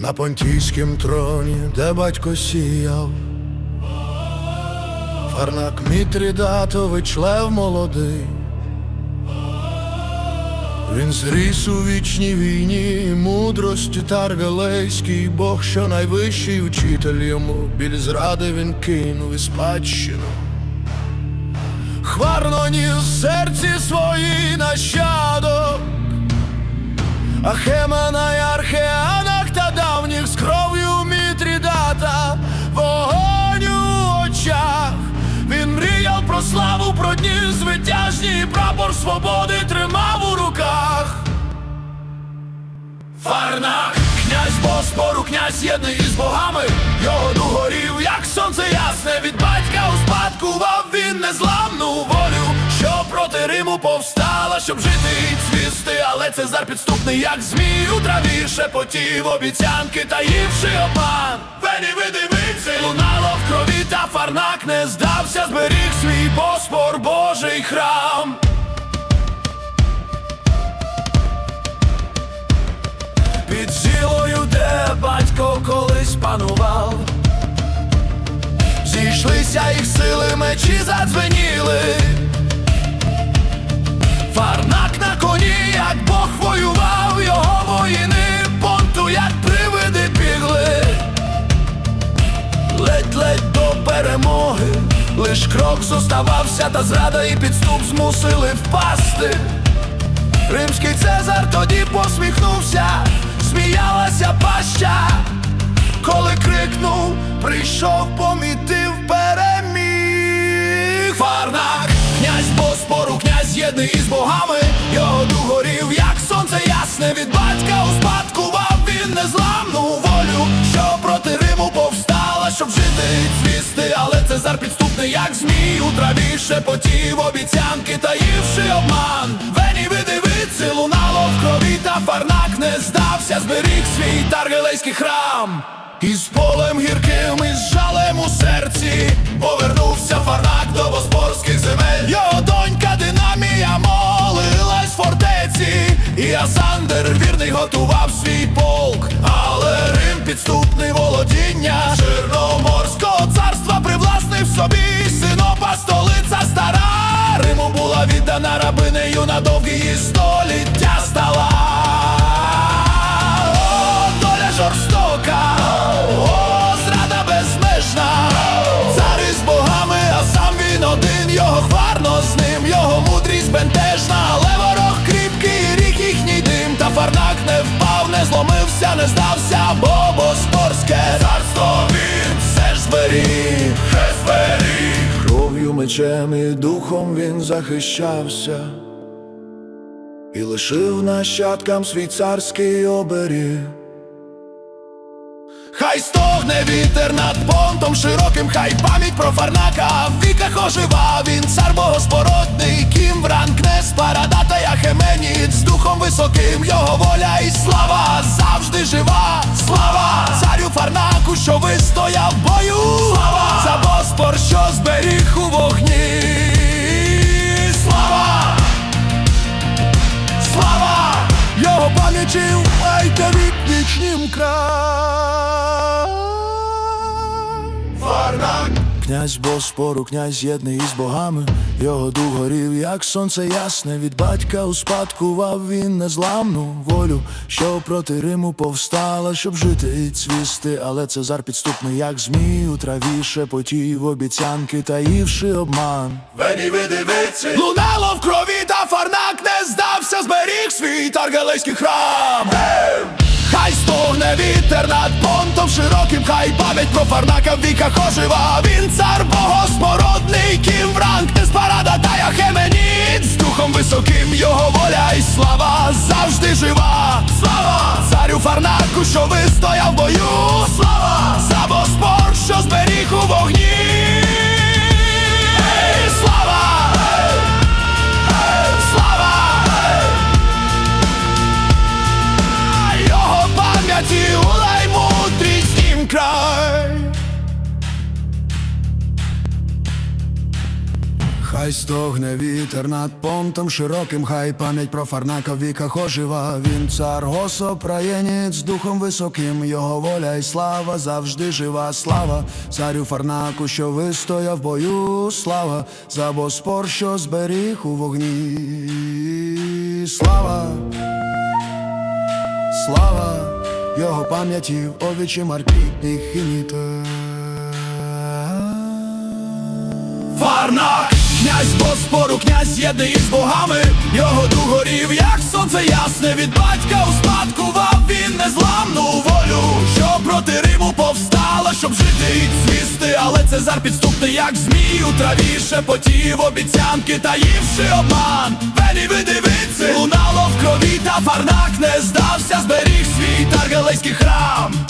на понтійськім троні, де батько сіяв. Фарнак Мітрідатович лев молодий. Він зріс у вічній війні, мудрості таргалейський, Бог, що найвищий учитель йому, біль зради він кинув і спадщину. Хварно ніс серці свої нащадок, Ахемана й археанах славу, про дні звитяжні, прапор свободи тримав у руках. Фарнак, князь Боспору, князь єдний із богами, його проти Риму повстала, щоб жити і цвісти, але Цезар підступний, як змій у траві, шепотів обіцянки, таївши обман. Вені видивиці, лунало в крові, та фарнак не здався, зберіг свій Боспор, Божий храм. Під зілою, де батько колись панував, зійшлися їх сили, мечі задзвеніли. Ледь-ледь до перемоги, лиш крок зоставався, та зрада і підступ змусили впасти. Римський Цезар тоді посміхнувся, сміялася паща, коли крикнув, прийшов, помітив переміг. Фарнак, князь Боспору, князь єдний із богами, його дух горів, як сонце ясне від і цвісти, але Цезар підступний, як змій у траві шепотів обіцянки, таївши обман. Вені видивиці лунало в крові, та фарнак не здався, зберіг свій таргелейський храм. Із полем гірким, із жалем у серці повернувся фарнак до боспорських земель. Його донька динамія молилась в фортеці, і Асандер вірний готував свій полк, але Рим підступний володіння привласнив собі синопа столиця стара. Риму була віддана рабинею на довгі століття стала. О, доля жорстока, зрада безмежна, цар із богами, а сам він один, його хварно з ним, його мудрість бентежна, але ворог кріпкий, рік їхній дим, та фарнак не впав, не зломився, не здався, бо боспорське царство зберіг, зберіг. Кров'ю, мечем і духом він захищався. І лишив нащадкам свій царський оберіг. Хай стогне вітер над понтом широким, хай пам'ять про фарнака в віках ожива, він цар богоспородний, кім ранкне з парадата Яхеменіт з духом високим, його воля і слава завжди жива, слава царю фарнаку, що вистояв в бою, слава за боспор, що зберіг у вогні. Слава! Слава! Його пам'яті від вічнім край. Фарнак! Князь Боспору, князь єдний із богами, його дух горів, як сонце ясне, від батька успадкував він незламну волю, що проти Риму повстала, щоб жити і цвісти, але Цезар підступний, як змій у траві шепотів обіцянки, таївши обман. Вені видивиці. Лунало в крові, та фарнак не здався, зберіг свій таргалейський храм. Хай стогне вітер над понтом широким, хай пам'ять про фарнака в віках ожива. Він цар богоспородний, кім вранг не з парада та Яхеменіт з духом високим його воля і слава завжди жива. Слава царю фарнаку, що вистояв Хай стогне вітер над понтом широким, хай пам'ять про Фарнака в віках ожива. Він цар госопраєнець, духом високим, його воля й слава завжди жива. Слава царю Фарнаку, що вистояв бою, слава за боспор, що зберіг у вогні. Слава, слава його пам'яті, овічі марки і хініте. Фарнак, князь Боспору, князь єдиний з богами, його дух горів, як сонце ясне від батька успадкував він незламну волю, що проти Риму повстала, щоб жити і цвісти, але Цезар підступний, як змій у траві шепотів обіцянки, таївши обман. Вені видивиці, лунало в крові, та Фарнак не здався, зберіг свій таргалейський храм.